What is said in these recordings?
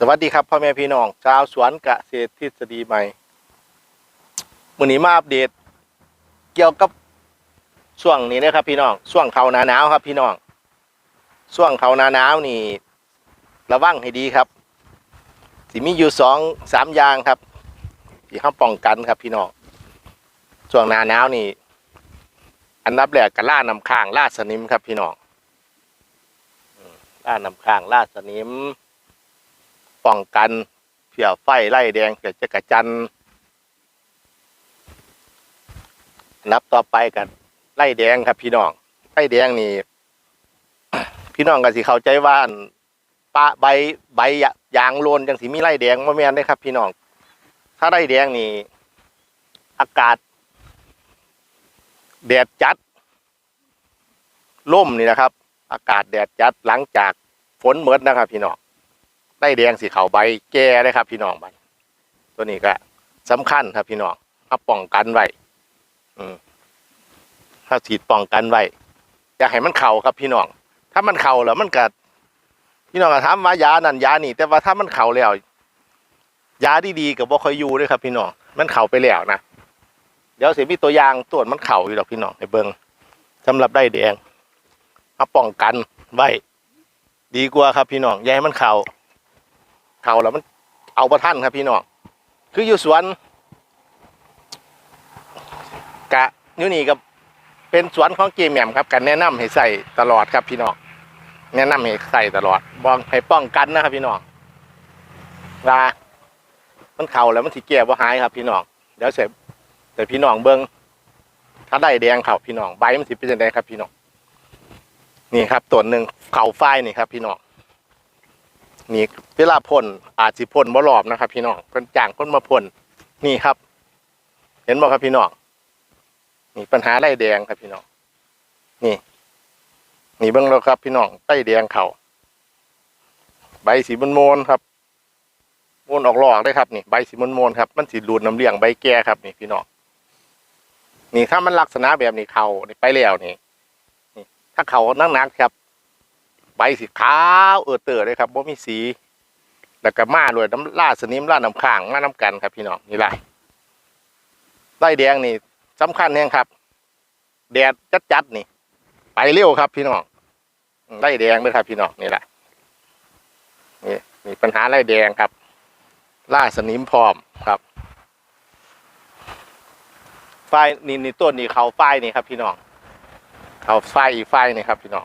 สวัสดีครับพ่อแม่พี่น้องชาวสวนเกษตรทฤษฎีใหม่วันนี้มาอัปเดต เกี่ยวกับช่วงนี้นะครับ พี่น้องช่วงเขาหนาหนาวครับ พี่น้องช่วงเขาหนาหนาวนี่ ระวังให้ดีครับสิมีอยู่สองสามอย่างครับที่เขาป้องกันครับ พี่น้องช่วงหนาหนาวนี่ อันดับแรกก็ล่านำข้างล่าสนิมครับ พี่น้องล่านำข้างล่าสนิม ป้องกันเผี่ยไฟไล่แดงเกิดจะกระจันนับต่อไปกันไล่แดงครับ พี่น้องไล่แดงนี่พี่น้องก็สิเข้าใจว่านปะใบใบยางโลนจังสีมีไล่แดงมาแม่นได้ครับ พี่น้อง ถ้าไล่แดงนี่อากาศแดดจัดล่มนี่นะครับ อากาศแดดจัดหลังจากฝนเมิดนะครับ พี่น้อง ได้แดงสีขาวใบแก่เลยครับ พี่น้องบัดตัวนี้ก็สำคัญครับพี่น้องเอาป้องกันไว้อืมถ้าฉีดป้องกันไว้อย่าให้มันเข่าครับพี่น้อง ถ้ามันเข่าแล้วมันกัดพี่น้องก็ถามว่ายานั่นยานี่ แต่ว่าถ้ามันเข่าแล้วยาดีๆกับบ่คอยอยู่ด้วยครับ พี่น้องมันเข่าไปแล้วนะเดี๋ยวเสียมีตัวอย่างตรวจมันเข่าอยู่หรอกพี่น้องในเบิงสำหรับได้แดงเอาป้องกันไว้ดีกว่าครับพี่น้องอย่าให้มันเข่า เขาแล้วมันเอาประท่านครับพี่น้องคืออยู่สวน กะอยู่นี่กับเป็นสวนของเกมแหม่มครับกันแนะนำให้ใส่ตลอดครับพี่น้องแนะนำให้ใส่ตลอดบองให้ป้องกันนะครับพี่น้องลามันเข่าแล้วมันสิแก่บ่หายครับพี่น้องเดี๋ยวเสร็จแต่พี่น้องเบิ้งถ้าได้แดงเข่าพี่น้องใบมันสิเป็นยังไงครับพี่น้องนี่ครับตัวหนึ่งเข่าฝ้ายนี่ครับพี่น้อง นี่เวลาพ่นอาจสิพ่นบ่รอบนะครับ พี่น้องเพิ่นจ้างคนมาพ่นนี่ครับ เห็นบ่ครับพี่น้องนี่ปัญหาไล่แดงครับพี่น้องนี่ นี่เบิ่งแล้วครับพี่น้องไล่แดงเขาใบสีมนโมนครับมนออกหลอกได้ครับนี่ใบสีมนโมนครับมันสีรูดน้ำเลี้ยงใบแก่ครับนี่พี่น้องนี่ถ้ามันลักษณะแบบนี้เขานี่ไปแล้วนี่นี่ ถ้าเขานั่งนักครับ ใบสีขาวเออเตอเลยครับว่มีสีแล้วก็มาด้วยน้ำล่าสนิมล่าน้ำข้างมาน้ำกันครับพี่น้องนี่ไรไล่แดงนี่สำคัญแน่ครับ แดดจัดจัดๆนี่ ไปเร็วครับพี่น้องไล่แดงด้วยครับพี่น้องนี่แหละนี่มีปัญหาไล่แดงครับล่าสนิมพร้อมครับไฟนี่นี่ต้นนี่เขาไฟนี่ครับ พี่น้องเขาไฟอีไฟนี่ครับ พี่น้อง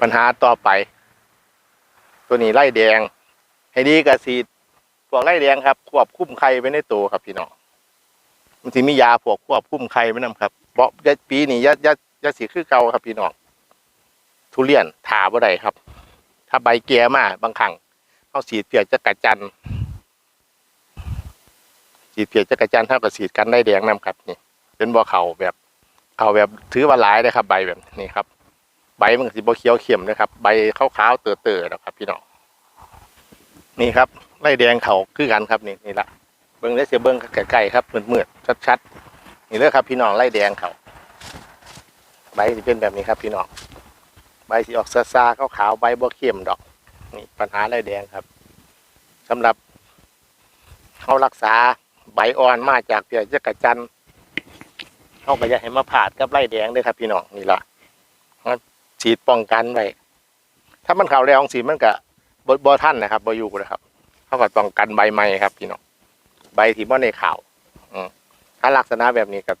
ปัญหาต่อไป ตัวนี้ไล่แดง ให้ดีกับสีพวกไล่แดงครับ ควบคุมไข่ไว้ในตัวครับพี่น้องมันสิมียาพวกควบคุมไข่ไว้นํครับเพราะยะปีนี้ยะยะยะสีคือเก่าครับพี่น้องทุเรียนถาบ่ได้ครับ ถ้าใบแก่มาบางครั้งเอาสีเปียกจะกระจันสีเปียกจะกระจันเท่ากับสีกันไล่แดงนํครับนี่เป็นบ่อเขาแบบเขาแบบถือว่าหลายเลยครับ ใบแบบนี้ครับ ใบมันสิบ่เขียวเข้มนะครับ ใบขาวๆเต๋อๆนะครับ พี่น้องนี่ครับไล่แดงเขาคือกันครับนี่นี่ละเบิ้งได้เสียเบิ้งไก่ๆครับมืดๆชัดๆนี่เลยครับ พี่น้องไล่แดงเขาใบสิเป็นแบบนี้ครับ พี่น้องใบสีออกซ่าๆขาวๆใบบ่เข้มดอกนี่ปัญหาไล่แดงครับสำหรับเขารักษาใบอ่อนมาจากเปียจักรจันเขาก็จะให้มาผาดกับไล่แดงด้วยครับ พี่น้องนี่ละ ฉีดป้องกันไว้ถ้ามันเข่าแรงสีมันก็บบท่านนะครับบอยู่นะครับเขาก็ป้องกันใบไม้ครับพี่น้องใบที่บ่ในข่าวอืมถ้าลักษณะแบบนี้กับ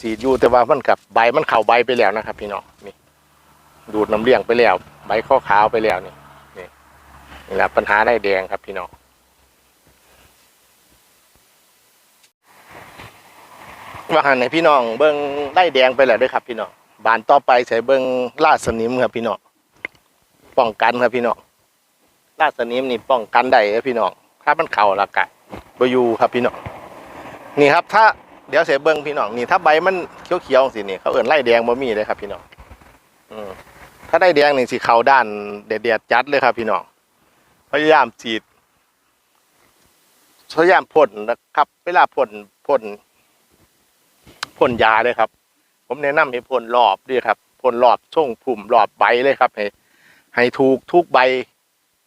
สีดอยู่แต่ว่ามันกับใบมันเข่าใบไปแล้วนะครับ พี่น้องนี่ ดูดน้ำเลี้ยงไปแล้ว ใบข้อขาวไปแล้วนี่นี่นี่แหละปัญหาได้แดงครับพี่น้องว่าหันในพี่น้องเบิ้งได้แดงไปแล้วด้วยครับ พี่น้อง บานต่อไปใส่เบิงลาดสนิมครับพี่น้องป้องกันครับพี่น้องลาดสนิมนี่ป้องกันได้ครับพี่น้องถ้ามันเข่าละกะบอยูครับพี่น้องนี่ครับ ถ้าเดี๋ยวใส่เบิงพี่น้องนี่ถ้าใบมันเขียวๆสินี่เขาเอิ่นไล่แดงบ่มีเลยครับพี่น้องอืมถ้าได้แดงนี่สิเข่าด้านเด็ดๆจัดเลยครับพี่น้องพยายามฉีดพยายามพ่นนะครับ เวลาพ่นพ่นพ่นยาเลยครับ ผมแนะนำให้พ่นรอบด้วยครับพ่นรอบช่วงผุ่มรอบใบเลยครับ ให้ให้ถูกทุกใบ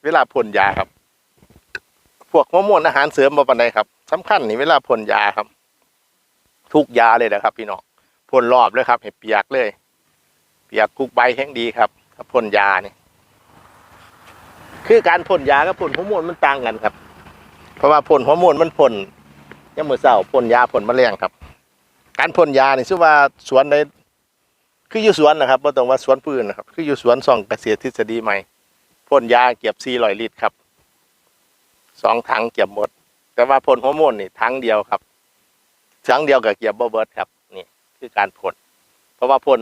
เวลาพ่นยาครับ พวกฮอร์โมนอาหารเสริมบ่ปานใดครับสำคัญนี่เวลาพ่นยาครับ ทุกยาเลยนะครับ พี่น้องพ่นรอบเลยครับให้เปียกเลย เปียกทุกใบแห้งดีครับถ้าพ่นยานี่คือการพ่นยากับพ่นฮอร์โมนมันต่างกันครับ เพราะว่าพ่นฮอร์โมนมันพ่นยังมือเศร้าพ่นยาพ่นแมลงครับ การพ่นยานี่ชื่อว่าสวนในคืออยู่สวนนะครับไม่ต้องว่าสวนปืนนะครับ คืออยู่สวนส่องเกษตรทฤษฎีใหม่พ่นยาเก็บ400ลิตรครับสองถังเก็บหมด แต่ว่าพ่นฮอร์โมนนี่ถังเดียวครับถังเดียวกับเก็บบ่เบิร์ดครับนี่คือการพ่นเพราะว่าพ่น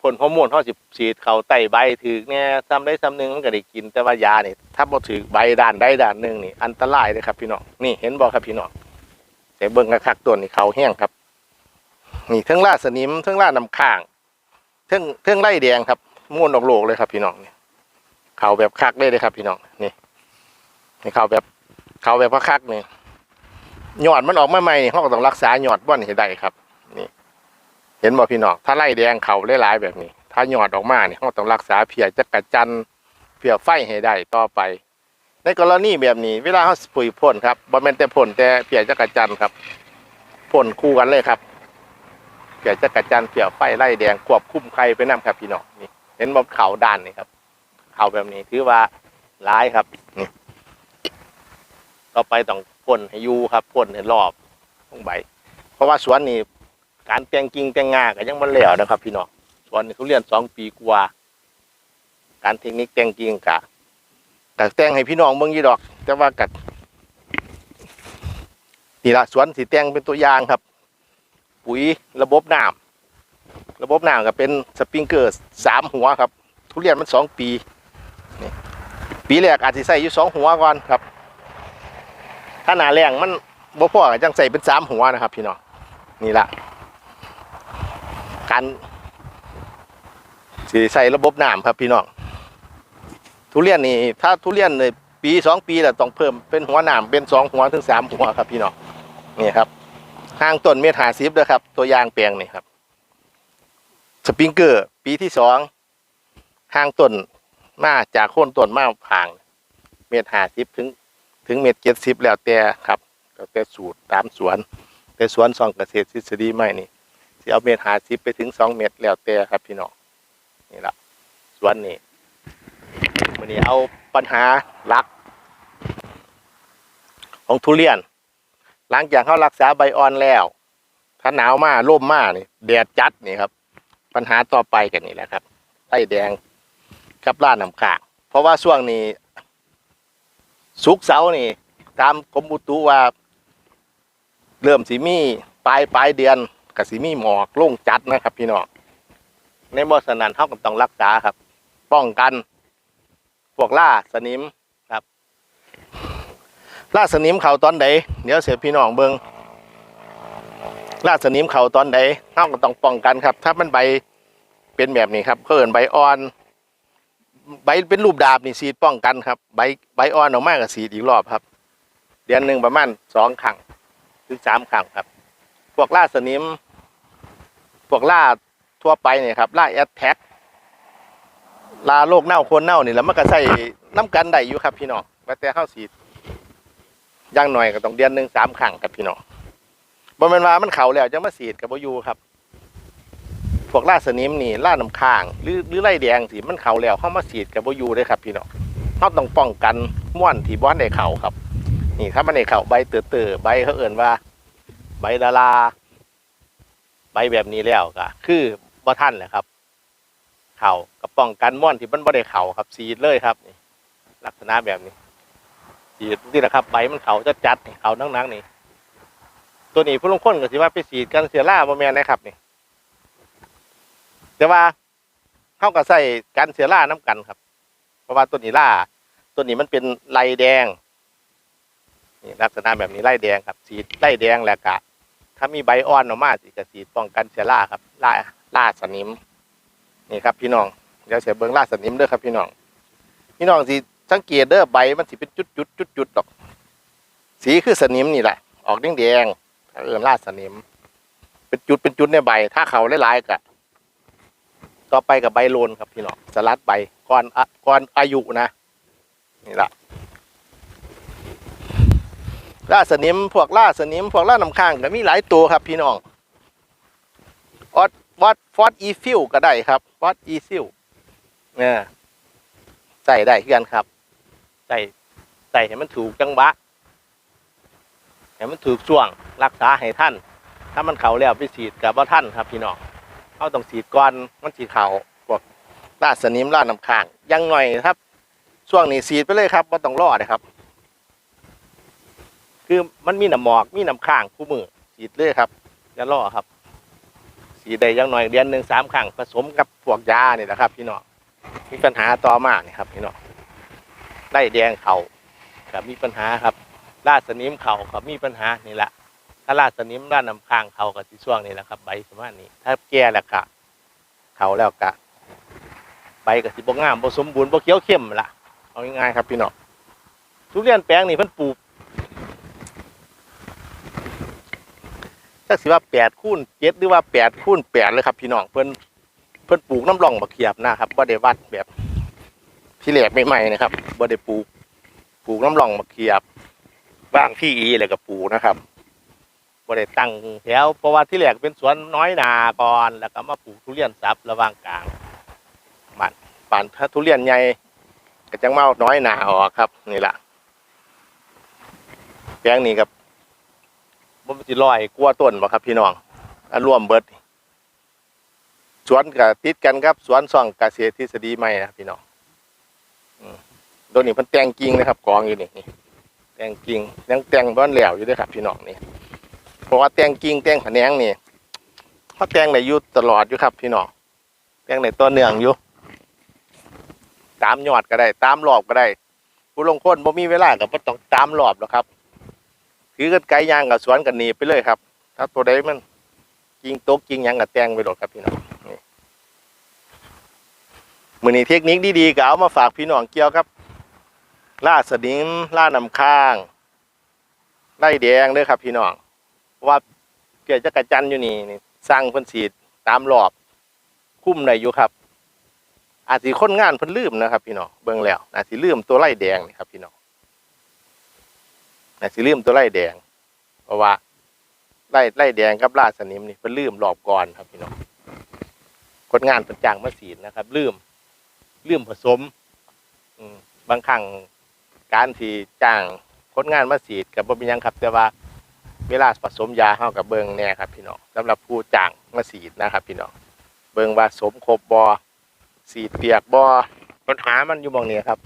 พ่นฮอร์โมนเขาสิฉีดเขาไตใบถือเนี่ยซ้ำได้ซ้ำหนึ่งมันก็ได้กิน แต่ว่ายานี่ถ้าบ่ถือใบด้านใดด้านหนึ่งนี่อันตรายเลยครับพี่น้องนี่เห็นบ่ครับพี่น้องแต่เบิ่งกระคักตัวนี่เขาแห้งครับ นี่เทิงล่าสนิมเทิงล่าน้ำข้างเทิงเทิงไล่แดงครับม้วนออกโลกเลยครับพี่น้องนี่เขาแบบคักเลยเลยครับ พี่น้องนี่นี่เขาแบบเขาแบบพระคักนี่ยอดมันออกมาใหม่นี่เขาก็ต้องรักษาหยอดบ่อนให้ได้ครับ นี่ เห็นบ่พี่น้องถ้าไล่แดงเขาหลายๆแบบนี้ ถ้าหยอดออกมาเนี่ยเขาต้องรักษาเพียจักระจันเพียไฟให้ได้ต่อไป ในกรณีแบบนี้ เวลาเขาปุ๋ยพ่นครับบ่แม่นแต่พ่นแต่เพียจักระจันครับพ่นคู่กันเลยครับ เปียจักรจันเปียไฟไล่แดงควบคุมใครไปนํครับพี่น้องนี่เห็นบ่เขาด้านนี่ครับ เขาแบบนี้ถือว่าร้ายครับนี่ต่อไปต้องพ่นให้อยูครับพ่นให้รอบตรงใบ เพราะว่าสวนนี่การแตงกิ่งแตงงาก็ยังมันแล้วนะครับ พี่น้องสวนนี่ทุเรียนสองปีกว่า การเทคนิคแตงกิ่งกะกะแต่งให้พี่น้องเบิ่งยี่ดอก แต่ว่ากัดนี่ละสวนสีแต่งเป็นตัวอย่างครับ ปุ๋ยระบบน้ำระบบน้ำก็เป็นสปริงเกอร์สามหัวครับ ทุเรียนมันสองปีปีแรกอาจจะใส่อยู่สองหัวก่อนครับ ถ้าหนาแรงมันบ่พอจังใส่เป็นสามหัวนะครับ พี่น้องนี่ละการสีใส่ระบบน้ำครับพี่น้องทุเรียนนี่ถ้าทุเรียนในปีสองปีแหล้วต้องเพิ่มเป็นหัวน้ำเป็นสองหัวถึงสามหัวครับพี่น้องนี่ครับ ห่างต้นเมตรหาสิบด้วยครับ ตัวยางแปลงนี่ครับ สปริงเกอร์ปีที่สองห่างต้นมาจากโค่นต้นมาผ่าง เมตรหาสิบถึงถึงเมตรเจ็ดสิบแล้วแต่ครับแล้วแต่สูตรตามสวน แต่สวนซองเกษตรทฤษฎีใหม่นี่สิเอาเมตรหาสิบไปถึงสองเมตรแล้วแต่ครับพี่น้องนี่ละสวนนี่วันนี้เอาปัญหาลัก ของทุเรียน หลังจากเขารักษาใบอ่อนแล้วถ้าหนาวมากร่มมากนี่แดดจัดนี่ครับ ปัญหาต่อไปกันนี่แหละครับไต้แดงกับล่าน้ำขางเพราะว่าช่วงนี้สุกเสาร์นี่ ตามกรมอุตุว่า เริ่มสีมีปลายปลายเดือนกับสีมีหมอกลงจัดนะครับ พี่น้องในบอสนันเท่ากับต้องรักษาครับ ป้องกัน พวกล่าสนิม ล่าสนิมเขาตอนใดเดี๋ยวเสียพี่น้องเบิงล่าสนิมเขาตอนใดเท่าก็ต้องป้องกันครับ ถ้ามันใบเป็นแบบนี้ครับเขาเอินใบอ่อน ใบเป็นรูปดาบนี่สีดป้องกันครับ ใบใบอ่อนออกมากับสีดอีกรอบครับ เดือนหนึ่งประมาณสองครั้งถึงสามครั้งครับ พวกล่าสนิม พวกล่าทั่วไปเนี่ยครับล่าแอดแท็กลาโรคเน่าโคนเน่านี่แล้วมันก็ใส่น้ำกันได้อยู่ครับพี่น้องแต่เข้าสี ย่างหน่อยก็ต้องเดือนหนึ่งสามครั้งครับพี่น้องบ่แม่นว่ามันเขาแล้วจะมาสีดกับบอยู่ครับ พวกล่าสนิมนี่ล่าน้ำค้าง หรือหรือไล่แดงสิมันเขาแล้วเข้ามาสีดกับบอยู่เด้อครับ พี่น้องเขาต้องป้องกันม่วนที่บ้านในเขาครับ นี่ถ้ามันในเขาใบเต๋อๆใบเขาเอิ่นว่า ใบดาราใบแบบนี้แล้วก็คือบ่ท่านแหละครับ เขากับป้องกันม่วนที่มันบ่ได้เขาครับสีดเลยครับนี่ลักษณะแบบนี้ สีดนี่แหละครับใบมันเขาจะจัดเขานังๆนี่ ตัวนี้ผู้ลงคนก็สิว่าไปสีดกันเสียล่าบ่แมนนะครับนี่ แต่ว่าเข้ากับใส่กันเสียล่าน้กันครับ เพราะว่าตัวนี้ล่า ตัวนี้มันเป็นลายแดงนี่ลักษณะแบบนี้ไล่แดงครับสีไล่แดงแหละกะ ถ้ามีใบอ่อนออกมาสิกสีป้องกันเสียล่าครับล่าล่าสนิม นี่ครับพี่น้องเดี๋ยวเสียเบิ้งล่าสนิมเด้อครับพี่น้อง พี่น้องสิ สังเกตเด้อใบมันสิเป็นจุดจุดจุดจุดๆดอก สีคือสนิมนี่แหละ ออกแดงแดงเอิ่มล่าสนิม เป็นจุดเป็นจุดในใบ ถ้าเขาหลายๆกะต่อไปกับใบโลนครับพี่น้องสลัดใบก่อนอะก่อนอายุนะ นี่แหละล่าสนิมพวกล่าสนิมพวกล่าน้ำค้างก็มีหลายตัวครับพี่น้องออดวัดฟอสอีฟิลก็ได้ครับฟอสอีฟิลเนี่ยใส่ได้กันครับ ใส่ใส่ให้มันถูกจังหวะให้มันถูกช่วงรักษาให้ท่าน ถ้ามันเข่าแล้วไปฉีดกับว่าท่านครับพี่น้องเขาต้องฉีดก่อนมันฉีดเขาพวกล่าสนิมล่าน้ำค้างยังหน่อยครับ ช่วงนี้ฉีดไปเลยครับไม่ต้องรอเลยครับ คือมันมีน้ำหมอกมีน้ำค้างคู่มือฉีดเลยครับอย่ารอครับฉีดได้ยังหน่อยเดือนหนึ่งสามครั้งผสมกับพวกยาเนี่ยนะครับ พี่น้องมีปัญหาต่อมานี่ครับพี่น้อง ได้แดงเขากับมีปัญหาครับลาดสนิมเขากับมีปัญหานี่แหละถ้าลาดสนิมด้านน้ำค้างเขากับที่ช่วงนี้แหละครับ ใบประมานี้ ถ้าแก่แล้วกะเขาแล้วกะใบกับสิบงามผสมบูรณ์บ่เขียวเข้มละเอาง่ายๆครับพี่น้องทุเรียนแปลงนี่เพิ่นปลูกจักสิว่าแปดคูณเจ็ดหรือว่าแปดคูณแปดเลยครับพี่น้องเพิ่นเพิ่นปลูกน้ำร่องบักเขียบนะครับบ่ได้วัดแบบ ที่แหลกใหม่ๆนะครับบ่ได้ปลูกปลูกน้ำร่องบักเขียบบ้างที่อีอะไรก็ปลูกนะครับบ่ได้ตั้งแถวเพราะว่าที่แหลกเป็นสวนน้อยนาก่อนแล้วก็มาปลูกทุเรียนซับระหว่างกลางบ้านป่านถ้าทุเรียนใหญ่ก็จังมาเอาน้อยนาออกครับ นี่แหละแปลงนี้ครับมันสิร้อยกว่าต้นบ่ครับ พี่น้องอันรวมเบิดนี่สวนก็ติดกันครับสวนซ่องกเกษตรทฤษฎีใหม่นะพี่น้อง ตัวนี้เพิ่นแตงกิ่งนะครับกองอยู่นี่แตงกิ่งยังแตงบ่ทันแล้วอยู่ด้วยครับพี่น้องนี่เพราะว่าแตงกิ่งแตงแขนงนี่เขาแตงได้อยู่ตลอดอยู่ครับพี่น้องแตงได้ต่อเนื่องอยู่ตามยอดก็ได้ ตามรอบก็ได้ผู้ลงคนบ่มีเวลาก็บ่ต้องตามรอบหรอกครับคือกันไกลยางกับสวนกันหนีไปเลยครับ ถ้าตัวใดมันกิงตกกิงยังกับแตงไปโดดครับพี่น้อง มือนี้เทคนิคดีๆก็เอามาฝากพี่น้องเกี่ยวครับล่าสนิมล่านำค้างไล่แดงเด้อครับ พี่น้องเพราะว่าเกิดจักระจันอยู่นี่นี่สร้างพิ่นสีตามรอบคุ้มได้อยู่ครับ อาจสิค้นงานพิ่นลืมนะครับ พี่น้องเบิ่งแล้วอาจสิลืมตัวไล่แดงนี่ครับ พี่น้องน่ะสิลืมตัวไล่แดง เพราะว่าไล่ไล่แดงกับล่าสนิมนี่เพิ่นลืมรอบก่อนครับ พี่น้องคนงานเพิ่นจ้างมาสีนะครับ ลืม เลืมผสมบางครั้งการที่จ้างคนงานมาสีดกับบ่เป็นหยังครับ แต่ว่าเวลาผสมยาเฮากับเบิงแน่ครับพี่น้องสำหรับผู้จ้างมาสีดนะครับ พี่น้องเบิงว่าสมครบบ่สีดเปียกบ่ปัญหามันอยู่หมองนี้ครับ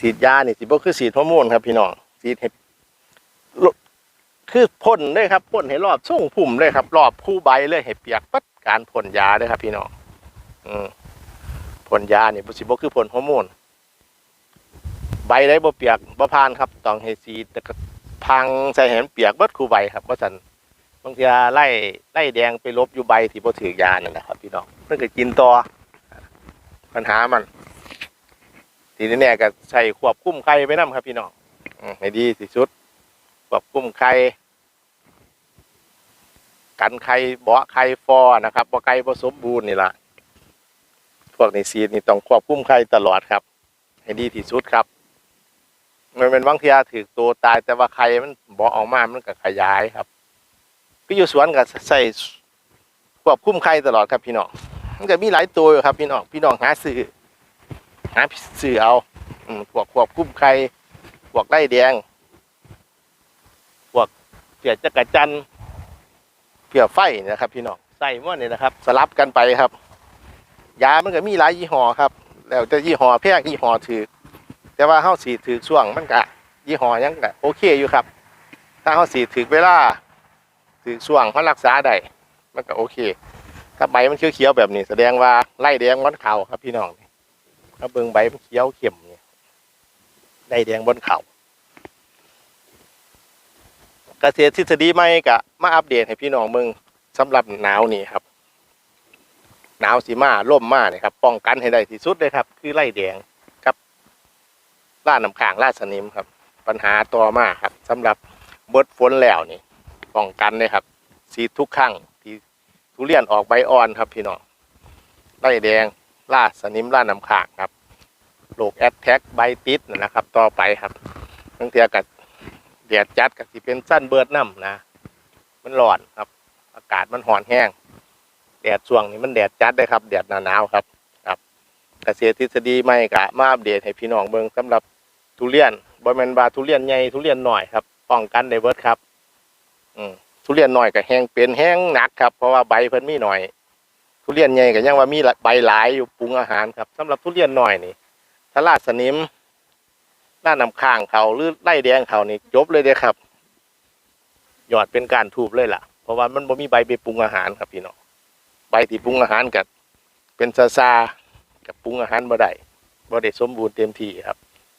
ฉีดยานี่สิบ่คือฉีดฮอร์โมนครับ พี่น้องฉีดให้ลดคือพ่นเลยครับพ่นให้รอบส่งผุ่มเลยครับ รอบคู่ใบเลยให้เปียกปัดการพ่นยาเลยครับ พี่น้องอืม พ่นยานี่บ่สิบ่คือพ่นฮอร์โมนใบได้บ่เปียกบ่ผ่านครับต้องให้สีแต่ก็พังใส่ให้มันเปียกเบิดคู่ใบครับว่าซั่นบางทีไล่ไล่แดงไปลบอยู่ใบที่บ่ถือยานั่นแหละครับพี่น้องเพิ่นก็กินต่อปัญหามันทีนี้เนี่ยก็ใช้ควบคุ้มไข่ไปนํครับพี่น้องอให้ดีที่สุดควบคุ้มไข่กันไข่เบาะไข่ฟอนะครับบ่ไข่บ่สมบูรณ์นี่ล่ะ วกนี้ซีดนี่ต้องควบคุมไข่ตลอดครับ ให้ดีที่สุดครับ มันเป็นบางทีอาถือตัวตายแต่ว่าไข่มันบ่ออกมามันก็ขยายครับก็อยู่สวนก็ใส่ควบคุมไข่ตลอดครับพี่น้องมันก็มีหลายตัวครับ พี่น้องพี่น้องหาซื้อหาซื้อเอาอืมพวกพวกกุ้มไข่พวกไล่แดงพวกเปียจักรจันทร์เปียไฟนะครับ พี่น้องใส่ม้อนี่นะครับ สลับกันไปครับ ยามันก็มีหลายยี่ห้อครับ แล้วแต่ยี่ห้อแพงยี่ห้อถือ แต่ว่าเฮาสีถือช่วงมันก็ยี่ห้อยังก็โอเคอยู่ครับ ถ้าเฮาสีถือเวลาถือช่วงเขารักษาได้มันก็โอเค ถ้าใบมันเขียวๆแบบนี้ แสดงว่าไล่แดงมันเข่าครับพี่น้องถ้าเบิ่งใบมันเขียวเข้มเนี่ยได้แดงบนเขาเกษตรทฤษฎีใหม่ก็มาอัปเดตให้พี่น้องเบิ่งสำหรับหนาวนี่ครับ หนาวสีมาล่มมาเนี่ยครับป้องกันให้ได้ที่สุดเลยครับ คือไล่แดงกับล่าน้ำค้างล่าสนิมครับ ปัญหาต่อมาครับสำหรับเบิดฝนแล้วนี่ป้องกันเลยครับสีทุกครั้งที่ทุเรียนออกใบอ่อนครับพี่น้องไล่แดงล่าสนิมล่าน้ำค้างครับโรคแอดแท็กใบติดนะครับ ต่อไปครับบางเทียกับดดจัดก็สิเป็นสั้นเบิดน้ำนะ มันร้อนครับ อากาศมันหอนแห้ง แดดช่วงนี้มันแดดจัดได้ครับ แดดหนาวๆครับครับเกษตรทฤษฎีใหม่กะมาอัปเดตให้พี่น้องเบิ่งสำหรับทุเรียนบ่แมนว่าทุเรียนใหญ่ทุเรียนหน้อยครับป้องกันได้เบิดครับ อืมทุเรียนหน้อยก็แห้งเป็นแห้งหนักครับเพราะว่าใบเพิ่นมีหน่อย ทุเรียนใหญ่ก็ยังว่ามีใบหลายอยู่ปรุงอาหารครับสำหรับทุเรียนหน้อยนี่ถ้าลาดสนิมหน้าน้ำข้างเขาหรือไล่แดงเขานี่จบเลยเด้ครับยอดเป็นการทูบเลยล่ะ เพราะว่ามันบ่มีใบไปปรุงอาหารครับพี่น้อง ไปที่ปรุงอาหารกับเป็นซาซากับปรุงอาหารบ่ได้บ่ได้สมบูรณ์เต็มที่ครับ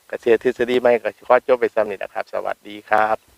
เกษตรทฤษฎีใหม่ก็ขอจบไปซ้ำนี่นะครับ สวัสดีครับ